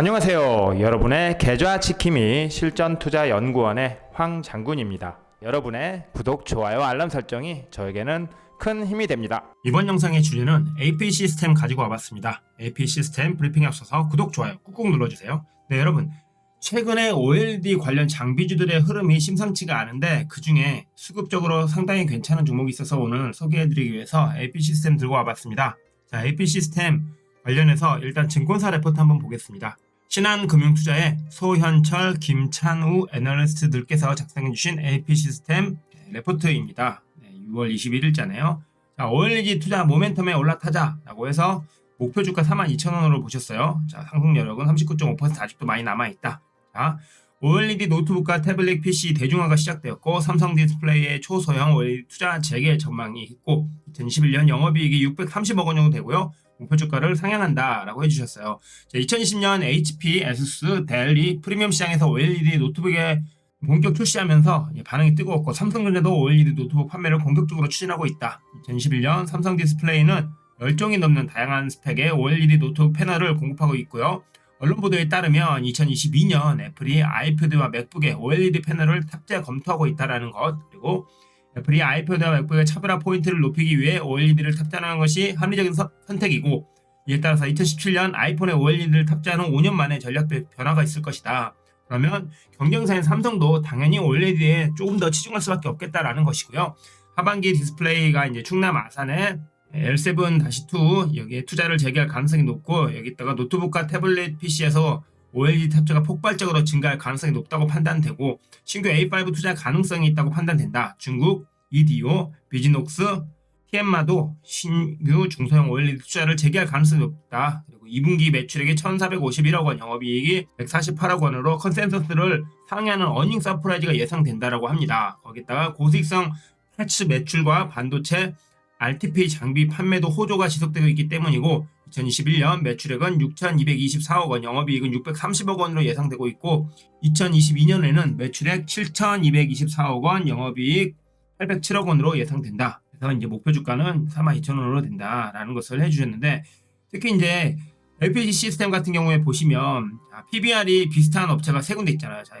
안녕하세요. 여러분의 계좌 지킴이 실전 투자 연구원의 황 장군입니다. 여러분의 구독, 좋아요, 알람 설정이 저에게는 큰 힘이 됩니다. 이번 영상의 주제는 AP 시스템 가지고 와봤습니다. AP 시스템 브리핑에 앞서서 구독, 좋아요 꾹꾹 눌러주세요. 네, 여러분. 최근에 OLED 관련 장비주들의 흐름이 심상치가 않은데 그 중에 수급적으로 상당히 괜찮은 종목이 있어서 오늘 소개해드리기 위해서 AP 시스템 들고 와봤습니다. 자, AP 시스템 관련해서 일단 증권사 레포트 한번 보겠습니다. 신한금융투자의 소현철, 김찬우 애널리스트들께서 작성해주신 AP 시스템 레포트입니다. 네, 6월 21일자네요. 자, OLED 투자 모멘텀에 올라타자라고 해서 목표 주가 42,000원으로 보셨어요. 자, 상승 여력은 39.5% 아직도 많이 남아있다. 자, OLED 노트북과 태블릿 PC 대중화가 시작되었고 삼성 디스플레이의 초소형 OLED 투자 재개 전망이 있고 2021년 영업이익이 630억 원 정도 되고요. 목표 주가를 상향한다라고 해주셨어요. 자, 2020년 HP, ASUS, 델리 프리미엄 시장에서 OLED 노트북에 본격 출시하면서 반응이 뜨거웠고 삼성전자도 OLED 노트북 판매를 공격적으로 추진하고 있다. 2021년 삼성 디스플레이는 10종이 넘는 다양한 스펙의 OLED 노트북 패널을 공급하고 있고요. 언론 보도에 따르면 2022년 애플이 아이패드와 맥북에 OLED 패널을 탑재 검토하고 있다라는 것 그리고 애플이 아이패드와 맥북의 차별화 포인트를 높이기 위해 OLED를 탑재하는 것이 합리적인 서- 선택이고 이에 따라서 2017년 아이폰에 OLED를 탑재하는 5년 만에 전략 변화가 있을 것이다. 그러면 경쟁사인 삼성도 당연히 OLED에 조금 더 치중할 수밖에 없겠다라는 것이고요. 하반기 디스플레이가 이제 충남 아산에 L7-2 여기에 투자를 재개할 가능성이 높고 여기다가 노트북과 태블릿 PC에서 OLED 탑재가 폭발적으로 증가할 가능성이 높다고 판단되고 신규 A5 투자 가능성이 있다고 판단된다. 중국, EDO, 비즈녹스, TM마도 신규 중소형 OLED 투자를 재개할 가능성이 높다. 그리고 2분기 매출액이 1,451억 원, 영업이익이 148억 원으로 컨센서스를 상회하는 어닝 서프라이즈가 예상된다라고 합니다. 거기다가 고수익성 패치 매출과 반도체 RTP 장비 판매도 호조가 지속되고 있기 때문이고 2021년 매출액은 6,224억 원, 영업이익은 630억 원으로 예상되고 있고 2022년에는 매출액 7,224억 원, 영업이익 807억 원으로 예상된다. 그래서 이제 목표 주가는 42,000원으로 된다라는 것을 해주셨는데 특히 이제 LPG 시스템 같은 경우에 보시면 자, PBR이 비슷한 업체가 세 군데 있잖아요. 자,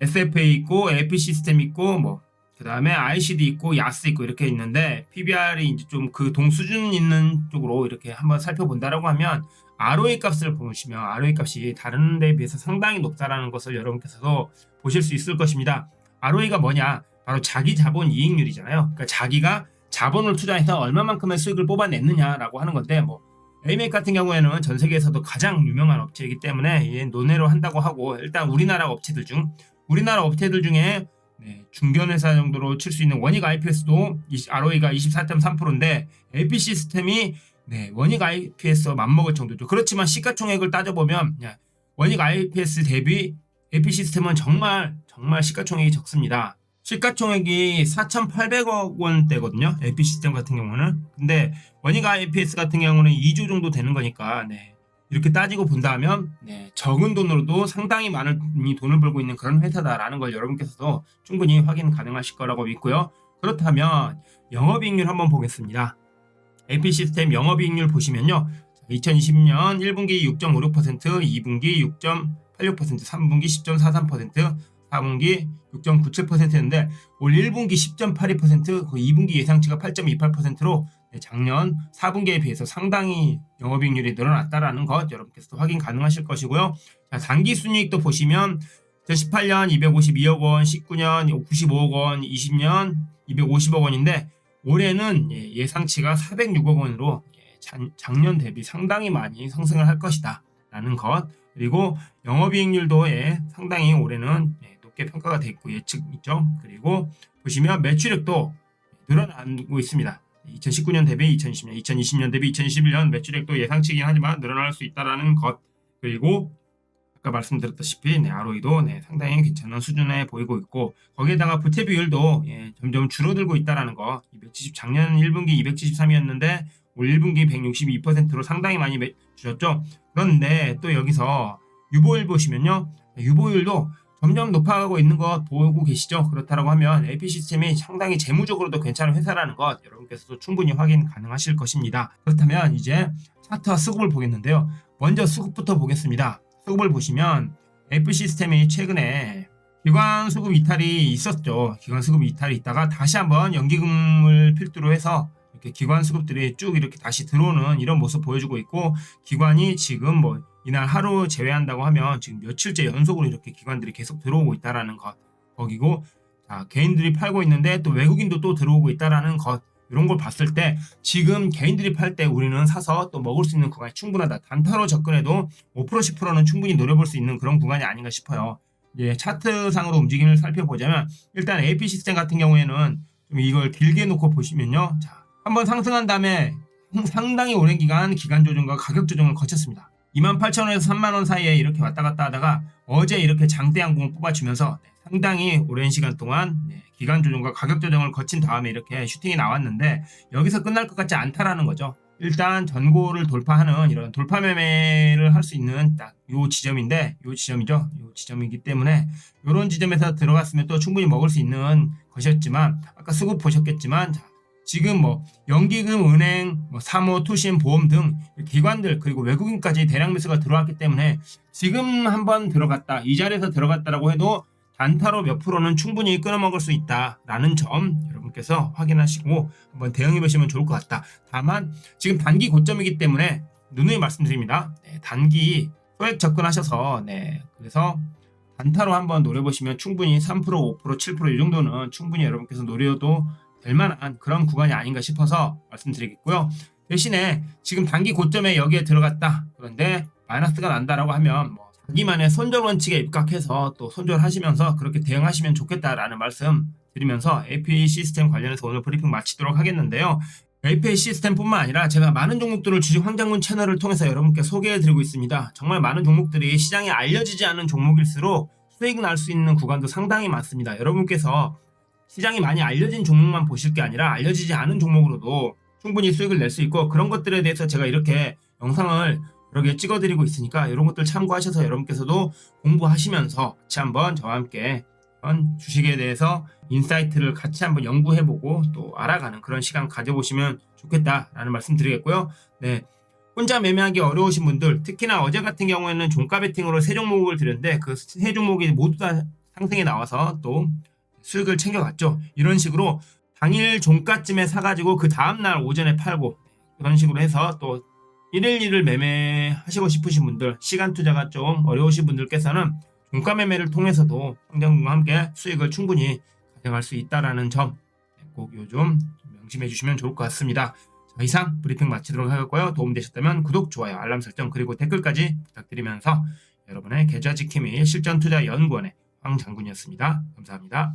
SFA 있고 LP 시스템 있고 뭐 그 다음에 ICD 있고 야스 있고 이렇게 있는데 PBR이 이제 좀 그 동수준 있는 쪽으로 이렇게 한번 살펴본다라고 하면 ROE 값을 보시면 ROE 값이 다른 데에 비해서 상당히 높다라는 것을 여러분께서도 보실 수 있을 것입니다. ROE가 뭐냐? 바로 자기 자본 이익률이잖아요. 그러니까 자기가 자본을 투자해서 얼마만큼의 수익을 뽑아냈느냐라고 하는 건데 뭐 에이맥 같은 경우에는 전 세계에서도 가장 유명한 업체이기 때문에 얘 논외로 한다고 하고 일단 우리나라 업체들 중 우리나라 업체들 중에 네, 중견회사 정도로 칠 수 있는 원익 IPS도 ROE가 24.3%인데 LP 시스템이 네, 원익 IPS와 맞먹을 정도죠. 그렇지만 시가총액을 따져보면 야, 원익 IPS 대비 LP 시스템은 정말 정말 시가총액이 적습니다. 시가총액이 4,800억 원대거든요. LP 시스템 같은 경우는. 근데 원익 IPS 같은 경우는 2조 정도 되는 거니까 네. 이렇게 따지고 본다면 네, 적은 돈으로도 상당히 많은 돈을 벌고 있는 그런 회사다라는 걸 여러분께서도 충분히 확인 가능하실 거라고 믿고요. 그렇다면 영업이익률 한번 보겠습니다. AP 시스템 영업이익률 보시면요. 2020년 1분기 6.56%, 2분기 6.86%, 3분기 10.43%, 4분기 6.97%였는데 올 1분기 10.82%, 그 2분기 예상치가 8.28%로 네, 작년 4분기에 비해서 상당히 영업이익률이 늘어났다라는 것 여러분께서도 확인 가능하실 것이고요. 자, 단기 순이익도 보시면 2018년 252억 원, 19년 95억 원, 20년 250억 원인데 올해는 예, 예상치가 406억 원으로 예, 작- 작년 대비 상당히 많이 상승을 할 것이다. 라는 것 그리고 영업이익률도 예, 상당히 올해는 예, 높게 평가가 돼 있고 예측 있죠. 그리고 보시면 매출액도 늘어나고 있습니다. 2019년 대비 2020년, 2020년 대비 2021년 매출액도 예상치긴 하지만 늘어날 수 있다라는 것 그리고 아까 말씀드렸다시피 네, ROE도 네, 상당히 괜찮은 수준에 보이고 있고 거기에다가 부채 비율도 예, 점점 줄어들고 있다라는 거. 270 작년 1분기 273이었는데 올 1분기 162%로 상당히 많이 매- 줄었죠. 그런데 또 여기서 유보율 보시면요, 유보율도 점점 높아가고 있는 것 보고 계시죠? 그렇다고 하면 AP 시스템이 상당히 재무적으로도 괜찮은 회사라는 것 여러분께서도 충분히 확인 가능하실 것입니다. 그렇다면 이제 차트와 수급을 보겠는데요. 먼저 수급부터 보겠습니다. 수급을 보시면 F 시스템이 최근에 기관 수급 이탈이 있었죠. 기관 수급 이탈이 있다가 다시 한번 연기금을 필두로 해서 이렇게 기관 수급들이 쭉 이렇게 다시 들어오는 이런 모습 보여주고 있고 기관이 지금 뭐 이날 하루 제외한다고 하면 지금 며칠째 연속으로 이렇게 기관들이 계속 들어오고 있다라는 것 거기고 자, 개인들이 팔고 있는데 또 외국인도 또 들어오고 있다라는 것 이런 걸 봤을 때 지금 개인들이 팔 때 우리는 사서 또 먹을 수 있는 구간이 충분하다. 단타로 접근해도 5% 10%는 충분히 노려볼 수 있는 그런 구간이 아닌가 싶어요. 예, 차트상으로 움직임을 살펴보자면 일단 AP 시스템 같은 경우에는 좀 이걸 길게 놓고 보시면요. 자, 한번 상승한 다음에 상당히 오랜 기간 기간 조정과 가격 조정을 거쳤습니다. 28,000원에서 3만원 사이에 이렇게 왔다 갔다 하다가 어제 이렇게 장대 양봉을 뽑아주면서 네, 상당히 오랜 시간 동안 네, 기간 조정과 가격 조정을 거친 다음에 이렇게 슈팅이 나왔는데 여기서 끝날 것 같지 않다라는 거죠. 일단 전고를 돌파하는 이런 돌파 매매를 할 수 있는 딱 요 지점인데 요 지점이죠. 요 지점이기 때문에 요런 지점에서 들어갔으면 또 충분히 먹을 수 있는 것이었지만 아까 수급 보셨겠지만 자, 지금 뭐 연기금, 은행, 뭐 사모, 투신, 보험 등 기관들 그리고 외국인까지 대량 매수가 들어왔기 때문에 지금 한번 들어갔다 이 자리에서 들어갔다라고 해도 단타로 몇 프로는 충분히 끊어먹을 수 있다라는 점 여러분께서 확인하시고 한번 대응해 보시면 좋을 것 같다. 다만 지금 단기 고점이기 때문에 누누이 말씀드립니다. 네, 단기 소액 접근하셔서 네 그래서 단타로 한번 노려보시면 충분히 3% 5% 7%이 정도는 충분히 여러분께서 노려도 될 만한 그런 구간이 아닌가 싶어서 말씀드리겠고요. 대신에 지금 단기 고점에 여기에 들어갔다. 그런데 마이너스가 난다라고 하면 뭐 자기만의 손절 원칙에 입각해서 또 손절하시면서 그렇게 대응하시면 좋겠다라는 말씀 드리면서 APA 시스템 관련해서 오늘 브리핑 마치도록 하겠는데요. APA 시스템뿐만 아니라 제가 많은 종목들을 주식 황장군 채널을 통해서 여러분께 소개해 드리고 있습니다. 정말 많은 종목들이 시장에 알려지지 않은 종목일수록 수익 날 수 있는 구간도 상당히 많습니다. 여러분께서 시장이 많이 알려진 종목만 보실 게 아니라 알려지지 않은 종목으로도 충분히 수익을 낼 수 있고 그런 것들에 대해서 제가 이렇게 영상을 여러 개 찍어드리고 있으니까 이런 것들 참고하셔서 여러분께서도 공부하시면서 같이 한번 저와 함께 주식에 대해서 인사이트를 같이 한번 연구해보고 또 알아가는 그런 시간 가져보시면 좋겠다라는 말씀 드리겠고요. 네. 혼자 매매하기 어려우신 분들, 특히나 어제 같은 경우에는 종가 베팅으로 세 종목을 드렸는데 그 세 종목이 모두 다 상승에 나와서 또 수익을 챙겨갔죠. 이런 식으로 당일 종가쯤에 사가지고 그 다음날 오전에 팔고 그런 식으로 해서 또 일일 일을 매매하시고 싶으신 분들, 시간 투자가 좀 어려우신 분들께서는 종가 매매를 통해서도 황정과 함께 수익을 충분히 가져갈 수 있다라는 점 꼭 요즘 명심해 주시면 좋을 것 같습니다. 자, 이상 브리핑 마치도록 하겠고요. 도움되셨다면 구독, 좋아요, 알람 설정 그리고 댓글까지 부탁드리면서 여러분의 계좌 지킴이 실전 투자 연구원의 황 장군이었습니다. 감사합니다.